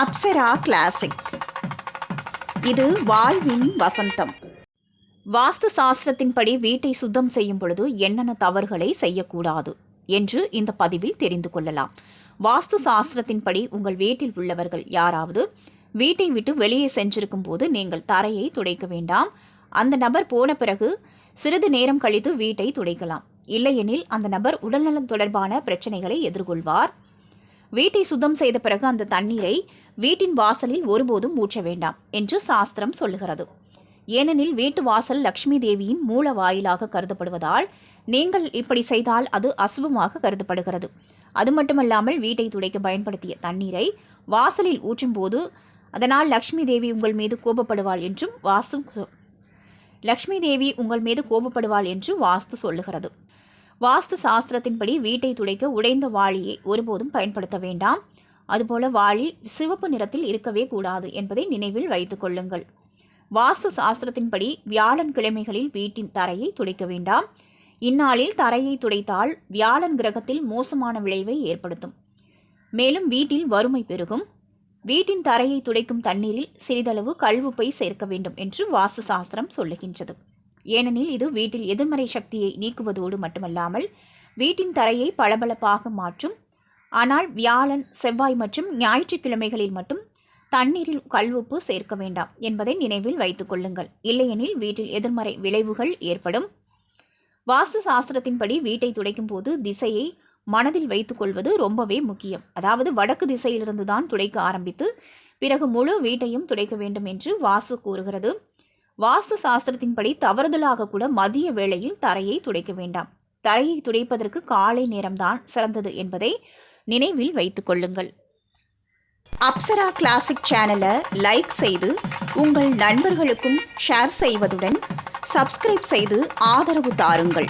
Apsara classic இது வாழ்வின் வசந்தம். வாஸ்து சாஸ்திரத்தின்படி வீட்டை சுத்தம் செய்யும் பொழுது என்னென்ன தவறுகளை செய்யக்கூடாது என்று இந்த பதிவில் தெரிந்து கொள்ளலாம். வாஸ்து சாஸ்திரத்தின்படி உங்கள் வீட்டில் உள்ளவர்கள் யாராவது வீட்டை விட்டு வெளியே சென்றிருக்கும் போது நீங்கள் தரையை துடைக்க வேண்டாம். அந்த நபர் போன பிறகு சிறிது நேரம் கழித்து வீட்டை துடைக்கலாம். இல்லையெனில் அந்த நபர் உடல்நலம் தொடர்பான பிரச்சனைகளை எதிர்கொள்வார். வீட்டை சுத்தம் செய்த பிறகு அந்த தண்ணீரை வீட்டின் வாசலில் ஒருபோதும் ஊற்ற வேண்டாம் என்று சாஸ்திரம் சொல்லுகிறது. ஏனெனில் வீட்டு வாசல் லக்ஷ்மி தேவியின் மூல வாயிலாக கருதப்படுவதால் நீங்கள் இப்படி செய்தால் அது அசுபமாக கருதப்படுகிறது. அது மட்டுமல்லாமல் வீட்டை துடைக்க பயன்படுத்திய தண்ணீரை வாசலில் ஊற்றும்போது அதனால் லக்ஷ்மி தேவி உங்கள் மீது கோபப்படுவாள் என்றும் வாஸ்து லக்ஷ்மி தேவி உங்கள் மீது கோபப்படுவாள் என்று வாஸ்து சொல்லுகிறது. வாஸ்து சாஸ்திரத்தின்படி வீட்டை துடைக்க உடைந்த வாளியை ஒருபோதும் பயன்படுத்த வேண்டாம். அதுபோல வாளி சிவப்பு நிறத்தில் இருக்கவே கூடாது என்பதை நினைவில் வைத்துக் கொள்ளுங்கள். வாஸ்து சாஸ்திரத்தின்படி வியாழன் கிழமைகளில் வீட்டின் தரையை துடைக்க வேண்டாம். இந்நாளில் தரையை துடைத்தால் வியாழன் கிரகத்தில் மோசமான விளைவை ஏற்படுத்தும். மேலும் வீட்டில் வறுமை பெருகும். வீட்டின் தரையை துடைக்கும் தண்ணீரில் சிறிதளவு கல்வுப்பை சேர்க்க வேண்டும் என்று வாஸ்து சாஸ்திரம் சொல்லுகின்றது. ஏனெனில் இது வீட்டில் எதிர்மறை சக்தியை நீக்குவதோடு மட்டுமல்லாமல் வீட்டின் தரையை பளபளப்பாக மாற்றும். ஆனால் வியாழன் செவ்வாய் மற்றும் ஞாயிற்றுக்கிழமைகளில் மட்டும் தண்ணீரில் கல்வுப்பு சேர்க்க வேண்டாம் என்பதை நினைவில் வைத்துக் கொள்ளுங்கள். இல்லையெனில் வீட்டில் எதிர்மறை விளைவுகள் ஏற்படும். வாஸ்து சாஸ்திரத்தின்படி வீட்டை துடைக்கும் போது திசையை மனதில் வைத்துக்கொள்வது ரொம்பவே முக்கியம். அதாவது வடக்கு திசையிலிருந்து தான் துடைக்க ஆரம்பித்து பிறகு முழு வீட்டையும் துடைக்க வேண்டும் என்று வாசு கூறுகிறது. வாஸ்து சாஸ்திரத்தின்படி தவறுதலாக கூட மதிய வேளையில் தரையை துடைக்க வேண்டாம். தரையை துடைப்பதற்கு காலை நேரம்தான் சிறந்தது என்பதை நினைவில் வைத்துக் கொள்ளுங்கள். அப்சரா கிளாசிக் சேனலை லைக் செய்து உங்கள் நண்பர்களுக்கும் ஷேர் செய்வதுடன் சப்ஸ்கிரைப் செய்து ஆதரவு தாருங்கள்.